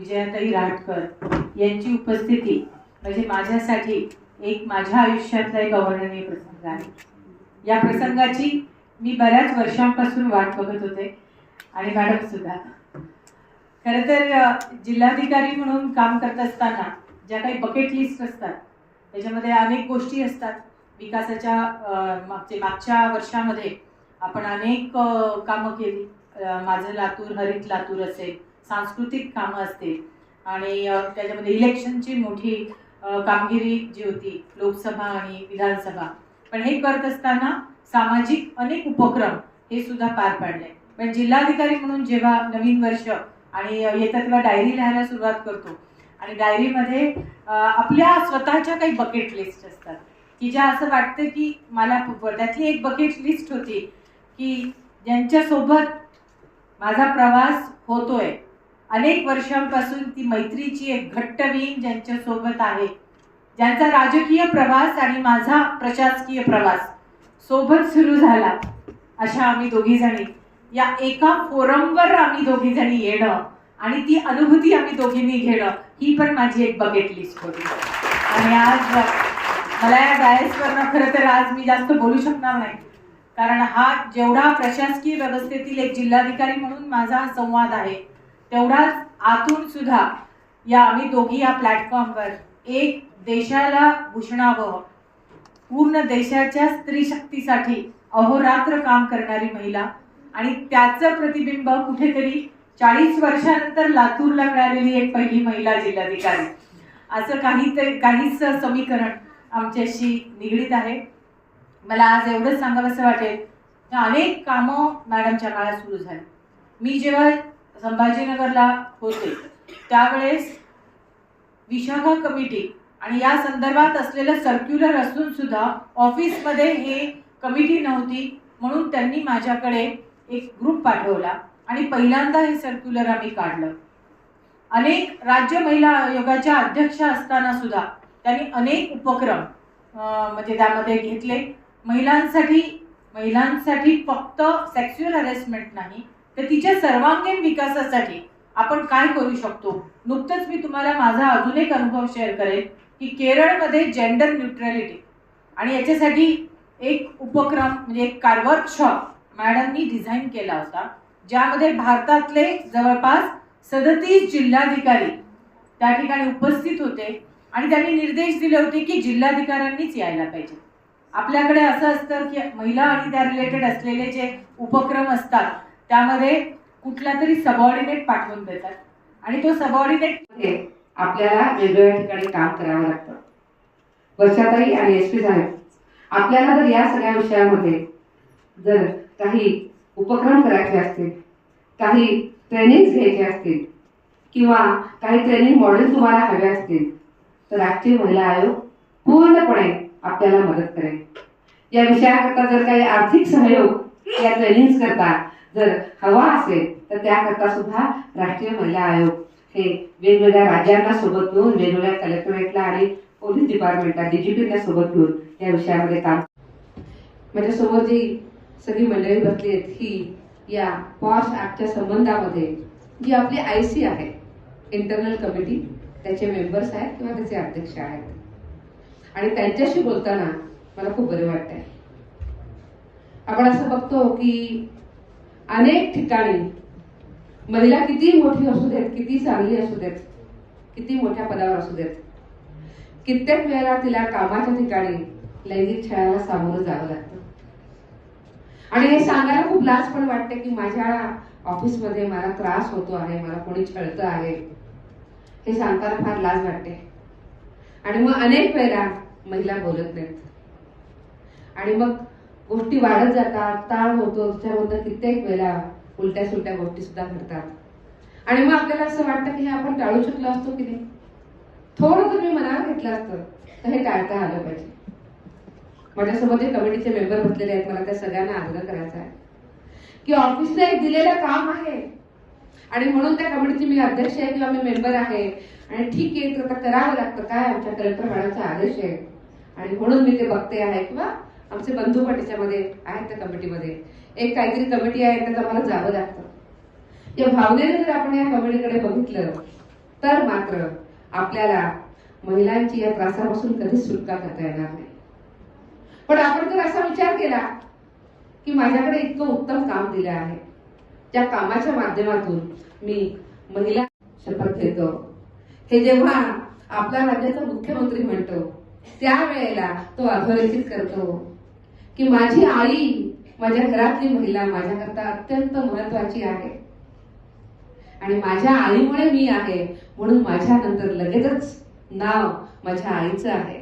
विजयाताई राटकर यांची उपस्थिती म्हणजे माझ्यासाठी एक माझ्या आयुष्यातला एक अवर्णनीय प्रसंग आहे. या प्रसंगाची मी बऱ्याच वर्षांपासून वाट बघत होते आणि मॅडम सुद्धा. खरं तर जिल्हाधिकारी म्हणून काम करत असताना ज्या काही बकेट लिस्ट असतात त्याच्यामध्ये अनेक गोष्टी असतात. विकासाच्या मागचे मागच्या वर्षामध्ये आपण अनेक कामं केली. माझं लातूर हरित लातूर असेल सांस्कृतिक कामं असतील. आणि त्याच्यामध्ये इलेक्शनची मोठी कामगिरी जी होती लोकसभा आणि विधानसभा. पण हे करत असताना सामाजिक अनेक उपक्रम हे सुद्धा पार पाडले. पण जिल्हाधिकारी म्हणून जेव्हा नवीन वर्ष आणि येतं तेव्हा डायरी लिहायला सुरुवात करतो. आणि डायरीमध्ये आपल्या स्वतःच्या काही बकेट लिस्ट असतात. की ज्या असं वाटतं की मला त्यातली एक बकेट लिस्ट होती की ज्यांच्यासोबत माझा प्रवास होतोय. अनेक वर्षांपासून ती मैत्रीची एक घट्ट वीण ज्यांच्यासोबत आहे. ज्यांचा राजकीय प्रवास आणि माझा प्रशासकीय प्रवास सोबत सुरू झाला. अशा आम्ही दोघीजणी या एका फोरमवर आम्ही दोघीजणी येणं आणि ती अनुभूती आम्ही दोघींनी घेणं ही पण माझी एक बकेट लिस्ट होती. आणि आज मला या डायसवरनं खरं तर आज मी जास्त बोलू शकणार नाही. कारण हा जेवढा प्रशासकीय व्यवस्थेतील एक जिल्हाधिकारी म्हणून माझा संवाद आहे तेवढाच आतून सुद्धा या आम्ही दोघी या प्लॅटफॉर्मवर एक देशाला भूषणावं पूर्ण देशाच्या स्त्री शक्तीसाठी अहोरात्र काम करणारी महिला आणि त्याचं प्रतिबिंब कुठेतरी चाळीस वर्षानंतर लातूरला मिळालेली एक पहिली महिला जिल्हाधिकारी. असं काही काहीच समीकरण आमच्याशी निगडीत आहे. मला आज एवढंच सांगावंसं वाटेल अनेक कामं मॅडमच्या काळात सुरू झाली. मी जेव्हा संभाजीनगरला होते. त्यावेळेस विशाखा कमिटी आणि या संदर्भात असलेलं सर्क्युलर असून सुद्धा ऑफिसमध्ये हे कमिटी नव्हती म्हणून त्यांनी माझ्याकडे एक ग्रुप पाठवला आणि पहिल्यांदा हे सर्क्युलर आम्ही काढलं. अनेक राज्य महिला आयोगाच्या अध्यक्ष असताना सुद्धा त्यांनी अनेक उपक्रम म्हणजे त्यामध्ये घेतले. महिलांसाठी महिलांसाठी फक्त सेक्स्युअल हॅरेसमेंट नाही तर तिच्या सर्वांगीण विकासासाठी आपण काय करू शकतो? नुकतंच मी तुम्हाला माझा अजून एक अनुभव शेअर करेन की केरळमध्ये जेंडर न्यूट्रॅलिटी आणि याच्यासाठी एक उपक्रम म्हणजे एक कार वर्कशॉप मॅडमनी डिझाईन केला होता ज्यामध्ये भारतातले जवळपास सदतीस जिल्हाधिकारी त्या ठिकाणी उपस्थित होते आणि त्यांनी निर्देश दिले होते की जिल्हाधिकाऱ्यांनीच यायला पाहिजे. आपल्याकडे असं असतं की महिला आणि त्या रिलेटेड असलेले जे उपक्रम असतात त्यामध्ये कुठला तरी सबऑर्डिनेट पाठवून देतात. आणि तो सबऑर्डिनेटमध्ये म्हणजे आपल्याला वेगवेगळ्या ठिकाणी काम करावं लागतं. वर्षाताई आणि एस पी साहेब आपल्याला जर या सगळ्या विषयामध्ये जर काही उपक्रम करायचे असतील काही ट्रेनिंग घ्यायचे असतील किंवा काही ट्रेनिंग मॉडेल तुम्हाला हवे असतील तर राष्ट्रीय महिला आयोग पूर्णपणे आपल्याला मदत करेल. या विषयाकरता जर काही आर्थिक सहयोग या ट्रेनिंग करता जर हवा असेल तर त्याकरता सुद्धा राष्ट्रीय महिला आयोग हे वेगवेगळ्या राज्यांना सोबत घेऊन वेगवेगळ्या कलेक्टरेटला आणि पोलीस डिपार्टमेंटला डीजीपीला सोबत घेऊन या विषयामध्ये काम माझ्यासमोर जी सगळी मंडळी बसली आहेत ही या पॉश ऍक्टच्या संबंधामध्ये जी आपली आय सी आहे इंटरनल कमिटी त्याचे मेंबर्स आहेत किंवा त्याचे अध्यक्ष आहेत. आणि त्यांच्याशी बोलताना मला खूप बरे वाटतंय. आपण असं बघतो की अनेक ठिकाणी महिला किती मोठी असू देत किती चांगली असू देत किती मोठ्या पदावर असू देत कित्येक वेळेला तिला कामाच्या ठिकाणी लैंगिक छळाला सामोरं जावं लागतं. आणि हे सांगायला खूप लाज पण वाटते की माझ्या ऑफिसमध्ये मला त्रास होतो आहे मला कोणी छळतं आहे हे सांगताना फार लाज वाटते. आणि मग अनेक वेळेला महिला बोलत नाहीत. आणि मग गोष्टी वाढत जातात ताण होतो त्याच्याबद्दल कित्येक वेळेला उलट्या सुलट्या गोष्टी सुद्धा घडतात. आणि मग आपल्याला असं वाटतं की हे आपण टाळू शकलो असतो की नाही? थोडं जर मी मनावर घेतलं असतं तर हे टाळता आलं पाहिजे. माझ्यासोबत जे कमिटीचे मेंबर बसलेले आहेत मला त्या सगळ्यांना आग्रह करायचा आहे की ऑफिसला एक दिलेलं काम आहे. आणि म्हणून त्या कमिटीची मी अध्यक्ष आहे किंवा मी मेंबर आहे. आणि ठीक आहे तर आता करावं लागतं. काय आमच्या कलेक्टर मॅडमचा आदेश आहे? आणि म्हणून मी ते बघते आहे किंवा आमचे बंधू पण त्याच्यामध्ये आहेत त्या कमिटीमध्ये. एक काहीतरी कमिटी आहे त्यात आम्हाला जावं लागतं. या भावनेने जर आपण या कमिटीकडे बघितलं तर मात्र आपल्याला महिलांची या त्रासापासून कधीच सुटका करता येणार नाही. पण आपण जर असा विचार केला की माझ्याकडे इतकं उत्तम काम दिलं आहे त्या कामाच्या माध्यमातून मी महिला शपथ घेतो. हे जेव्हा आपला राज्याचा मुख्यमंत्री म्हणतो त्यावेळेला तो अधोरेखित करतो. की माझी आई माझ्या घरातली महिला माझ्याकरता अत्यंत महत्वाची आहे. आणि माझ्या आईमुळे मी आहे म्हणून माझ्या नंतर लगेचच नाव माझ्या आईचं आहे.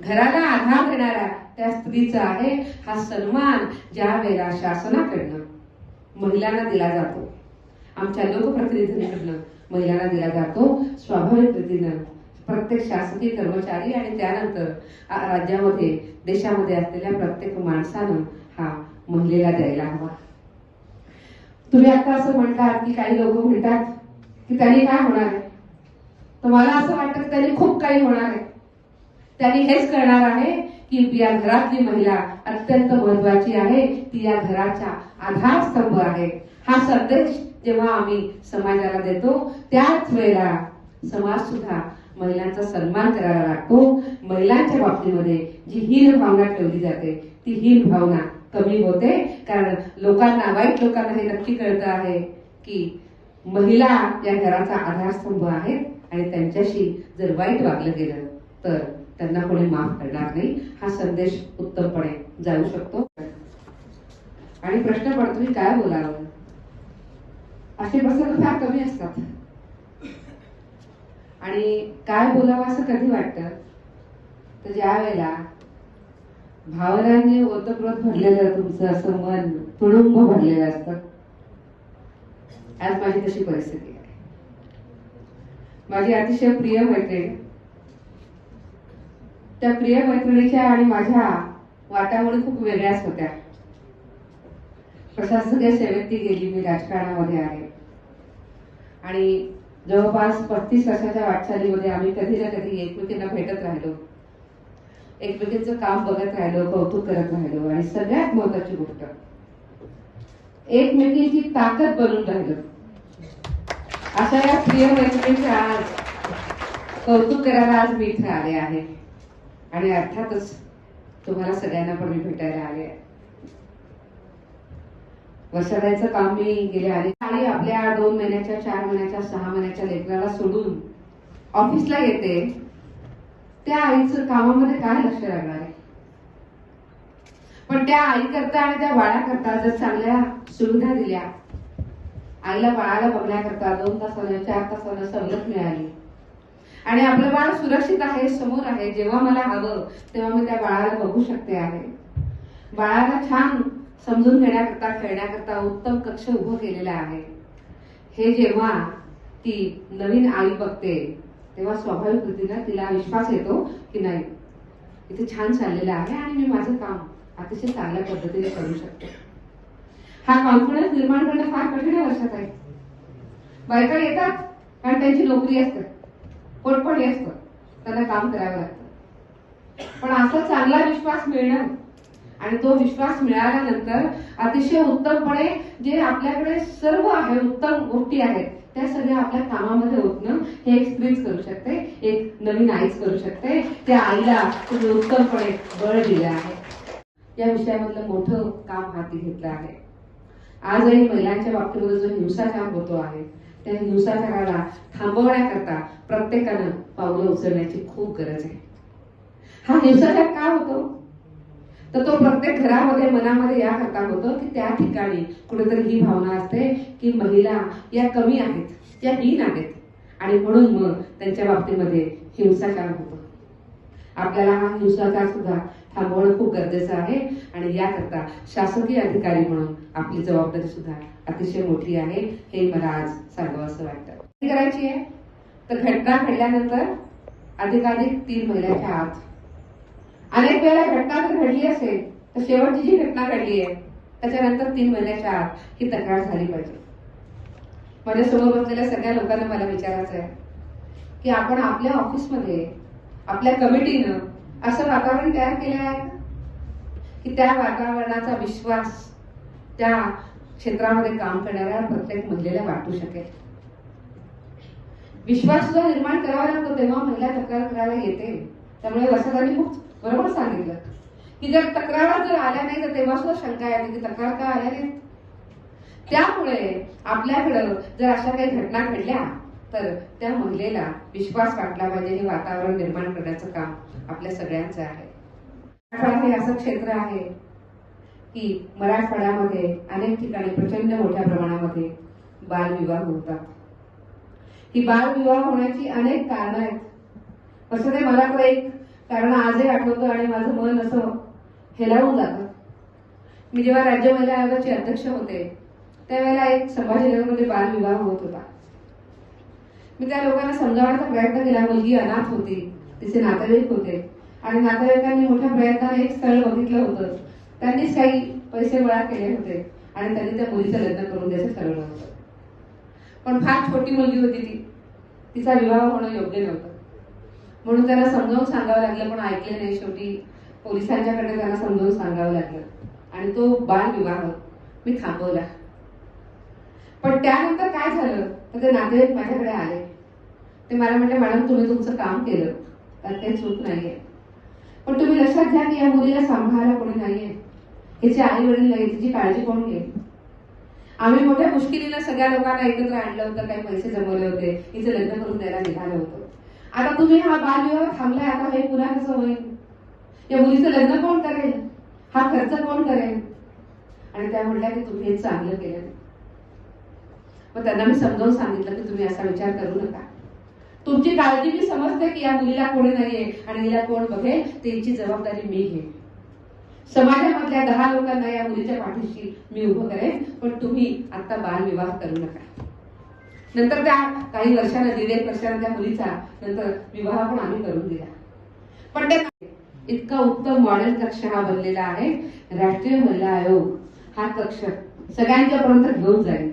घराला आधार देणाऱ्या त्या स्त्रीचा आहे हा सन्मान ज्या वेळेला शासनाकडनं महिलांना दिला जातो. आमच्या लोकप्रतिनिधींकडनं महिलांना दिला जातो स्वाभाविक रीतीनं. प्रत्येक शासकीय कर्मचारी आणि त्यानंतर राज्यामध्ये देशामध्ये असलेल्या प्रत्येक माणसानं हा महिलेला द्यायला हवा. तुम्ही आता असं म्हणतात की काही लोक म्हणतात की त्यांनी काय होणार आहे? तर मला असं वाटतं की त्यांनी खूप काही होणार आहे. त्यांनी हेच करणार आहे की या घरातली महिला अत्यंत महत्वाची आहे. ती या घराचा आधारस्तंभ आहे. हा संदेश जेव्हा आम्ही समाजाला देतो त्याच वेळेला समाज सुद्धा महिलांचा सन्मान करायला लागतो. महिलांच्या बाबतीमध्ये जी हीन भावना ठेवली जाते ती हीन भावना कमी होते. कारण लोकांना वाईट लोकांना हे नक्की कळतं आहे की महिला या घराचा आधारस्तंभ आहेत आणि त्यांच्याशी जर वाईट वागलं गेलं तर त्यांना कोणी माफ करणार नाही. हा संदेश उत्तमपणे जाऊ शकतो. आणि प्रश्न पडतो मी काय बोलावं? असे प्रसंग फार कमी असतात. आणि काय बोलावं असं कधी वाटतं? तर ज्या वेळेला भावनांनी ओतप्रोत भरलेलं तुमचं असं मन तुडुंब भरलेलं असतं आज माझी तशी परिस्थिती आहे. माझी अतिशय प्रिय मैत्रीण त्या प्रिय मैत्रिणीच्या आणि माझ्या वाटामुळे खूप वेगळ्याच होत्या. प्रशासकीय सेवेत ती गेली मी राजकारणामध्ये आहे आणि जवळपास पस्तीस वर्षाच्या वाटचालीमध्ये आम्ही कधी ना कधी एकमेकींना भेटत राहिलो. एकमेकींचं काम बघत राहिलो कौतुक करत राहिलो आणि सगळ्यात महत्वाची गोष्ट एकमेकींची ताकद बनून राहिलो. अशा या प्रिय मैत्रिणीचे आज कौतुक करायला आज मी इथे आले आहे. आणि अर्थातच तुम्हाला सगळ्यांना पण मी भेटायला आले आहे. वर्षादाईचं काम मी गेले आले आणि आपल्या दोन महिन्याच्या चार महिन्याच्या सहा महिन्याच्या लेकराला सोडून ऑफिसला येते. त्या आईचं कामामध्ये काय लक्ष लागणार आहे? पण त्या आई करता आणि त्या बाळाकरता जर चांगल्या सुविधा दिल्या आईला बाळाला बघण्याकरता दोन तासानं चार तासानं सवलत मिळाली. आणि आपलं बाळ सुरक्षित आहे समोर आहे जेव्हा मला हवं तेव्हा मी त्या बाळाला बघू शकते आहे. बाळाला छान समजून घेण्याकरता खेळण्याकरता उत्तम कक्ष उभं केलेलं आहे. हे जेव्हा ती नवीन आई बघते तेव्हा स्वाभाविक रीतीनं तिला विश्वास येतो की नाही इथे छान चाललेलं आहे आणि मी माझं काम अतिशय चांगल्या पद्धतीने करू शकते. हा कॉन्फिडन्स निर्माण करणं फार कठीण आहे वर्षात आहे. बायका येतात कारण त्यांची नोकरी असते पोटपणी असतं त्यांना काम करावं लागतं. पण असा चांगला विश्वास मिळणं आणि तो विश्वास मिळाल्यानंतर अतिशय उत्तमपणे जे आपल्याकडे सर्व आहे उत्तम गोष्टी आहेत त्या सगळ्या आपल्या कामामध्ये ओतणं हे एक स्त्रीच करू शकते एक नवीन आईच करू शकते. त्या आईला तुम्ही उत्तमपणे बळ दिलं आहे. या विषयामधलं मोठं काम हाती घेतलं आहे. आजही महिलांच्या बाबतीमध्ये जो हिंसाचार होतो आहे त्या हिंसाचाराला थांबवण्याकरता प्रत्येकानं पावलं उचलण्याची खूप गरज आहे. हा हिंसाचार का होतो? तर तो प्रत्येक घरामध्ये मनामध्ये याकरता होतो की त्या ठिकाणी कुठेतरी ही भावना असते की महिला या कमी आहेत या हीन आहेत. आणि म्हणून मग त्यांच्या बाबतीमध्ये हिंसाचार होतो. आपल्याला हा हिंसाचार सुद्धा थांबवणं खूप गरजेचं आहे आणि याकरता शासकीय अधिकारी म्हणून आपली जबाबदारी सुद्धा अतिशय मोठी आहे हे मला आज सांगावं असं वाटतं. करायची आहे. तर घटना घडल्यानंतर अधिकाधिक तीन महिन्याच्या आत अनेक वेळेला घटना जर घडली असेल तर शेवटची जी घटना घडली आहे त्याच्यानंतर तीन महिन्याच्या आत ही तक्रार झाली पाहिजे. माझ्यासमोर बसलेल्या सगळ्या लोकांना मला विचारायचं आहे की आपण आपल्या ऑफिसमध्ये आपल्या कमिटीनं असं वातावरण तयार केलं आहे की? त्या वातावरणाचा विश्वास त्या क्षेत्रामध्ये काम करणाऱ्या प्रत्येक महिलेला वाटू शकेल? विश्वास सुद्धा निर्माण करावा लागतो तेव्हा महिला तक्रार करायला येते. त्यामुळे वसंतांनी खूप बरोबर सांगितलं. की जर तक्रार जर आल्या नाही तर तेव्हा सुद्धा शंका येते की तक्रार का आल्या नाही त्यामुळे आपल्याकडं जर अशा काही घटना घडल्या तर त्या महिलेला विश्वास वाटला पाहिजे हे वातावरण निर्माण करण्याचं काम आपल्या सगळ्यांचं आहे. मराठवाडा हे असं क्षेत्र आहे की मराठवाड्यामध्ये अनेक ठिकाणी प्रचंड मोठ्या प्रमाणामध्ये बालविवाह होतात. ही बालविवाह होण्याची अनेक कारणं आहेत. तसं ते मला तर एक कारण आजही आठवतं आणि माझं मन असं हेलावून जातं. मी जेव्हा राज्य महिला आयोगाचे अध्यक्ष होते त्यावेळेला एक संभाजीनगरमध्ये बालविवाह होत होता. मी त्या लोकांना समजावण्याचा प्रयत्न केला मुलगी अनाथ होती तिचे नातेवाईक होते. आणि नातेवाईकांनी मोठ्या प्रयत्नाने एक स्थळ बघितलं होतं. त्यांनीच काही पैसे गोळा केले होते आणि त्यांनी त्या मुलीचं लग्न करून द्यायचं ठरवलं होतं. पण फार छोटी मुलगी होती ती. तिचा विवाह होणं योग्य नव्हतं. म्हणून त्यांना समजावून सांगावं लागलं पण ऐकलं नाही शेवटी. पोलिसांच्याकडे त्यांना समजावून सांगावं लागलं. आणि तो बालविवाह मी थांबवला. पण त्यानंतर काय झालं? तर ते नातेवाईक माझ्याकडे आले. ते मला म्हटले मॅडम तुम्ही तुमचं काम केलं. त्यात काही चूक नाहीये. पण तुम्ही लक्षात घ्या की या मुलीला सांभाळायला कोणी नाहीये. हिचे आई वडील नाही तिची काळजी कोण घेईल? आम्ही मोठ्या मुश्किलीनं सगळ्या लोकांना एकत्र आणलं होतं काही पैसे जमवले होते. हिचं लग्न करून द्यायला निघालं होतं. आता तुम्ही हा बालविवाह थांबलाय आता हे पुन्हा कसं होईल? या मुलीचं लग्न कोण करेल? हा खर्च कोण करेल? आणि त्या म्हटल्या की तुम्ही हे चांगलं केलं. मग त्यांना मी समजावून सांगितलं की तुम्ही असा विचार करू नका. तुमची काळजी मी समजते की या मुलीला कोणी नाहीये आणि हिला कोण बघेल त्यांची जबाबदारी मी घेईन. समाजामधल्या दहा लोकांना या मुलीच्या पाठीशी मी उभं करेन पण तुम्ही आता बालविवाह करू नका. नंतर त्या काही वर्षानं दीड एक वर्षानं त्या मुलीचा नंतर विवाह पण आम्ही करून दिला. पण त्या इतका उत्तम मॉडेल कक्ष हा बनलेला आहे. राष्ट्रीय महिला आयोग हा कक्ष सगळ्यांच्या पर्यंत घेऊन जाईल.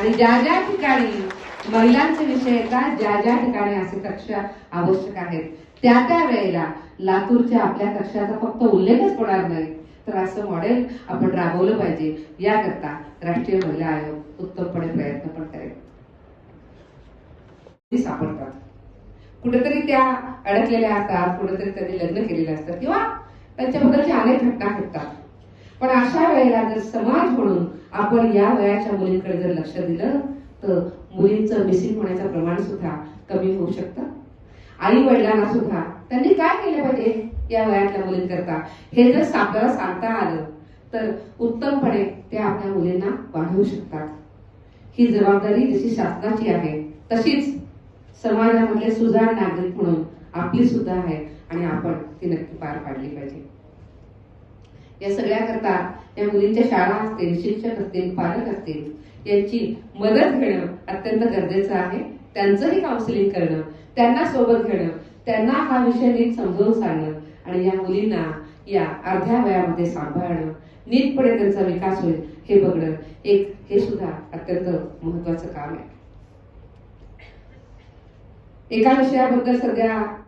आणि ज्या ज्या ठिकाणी महिलांचे विषय येतात ज्या ज्या ठिकाणी असे कक्ष आवश्यक आहेत त्या त्या वेळेला लातूरच्या आपल्या कक्षाचा फक्त उल्लेखच होणार नाही. तर असं मॉडेल आपण राबवलं पाहिजे. याकरता राष्ट्रीय महिला आयोग उत्तमपणे प्रयत्न पण करेल. सापडतात. कुठेतरी त्या अडकलेल्या असतात कुठेतरी त्यांनी लग्न केलेले असतात किंवा त्यांच्याबद्दलच्या अनेक घटना घडतात. पण अशा वेळेला जर समाज म्हणून आपण या वयाच्या मुलींकडे जर लक्ष दिलं तर मुलींचं मिसिंग होण्याचं प्रमाण सुद्धा कमी होऊ शकतं. आई वडिलांना सुद्धा त्यांनी काय केले पाहिजे या वयातल्या मुलींकरता? हे जर आपल्याला सांगता आलं तर उत्तमपणे ते आपल्या मुलींना वाढवू शकतात. ही जबाबदारी जशी शासनाची आहे तशीच समाजामधले सुजाण नागरिक म्हणून आपली सुद्धा आहे आणि आपण ती नक्की पार पाडली पाहिजे. या सगळ्याकरता या मुलींच्या शाळा असतील शिक्षक असतील पालक असतील यांची मदत घेणं अत्यंत गरजेचं आहे. त्यांचंही काउन्सिलिंग करणं त्यांना सोबत घेणं त्यांना हा विषय नीट समजवून सांगणं आणि या मुलींना या अर्ध्या वयामध्ये सांभाळणं. नीटपणे त्यांचा विकास होईल हे बघणं एक हे सुद्धा अत्यंत महत्वाचं काम आहे. एका विषयाबद्दल सगळ्या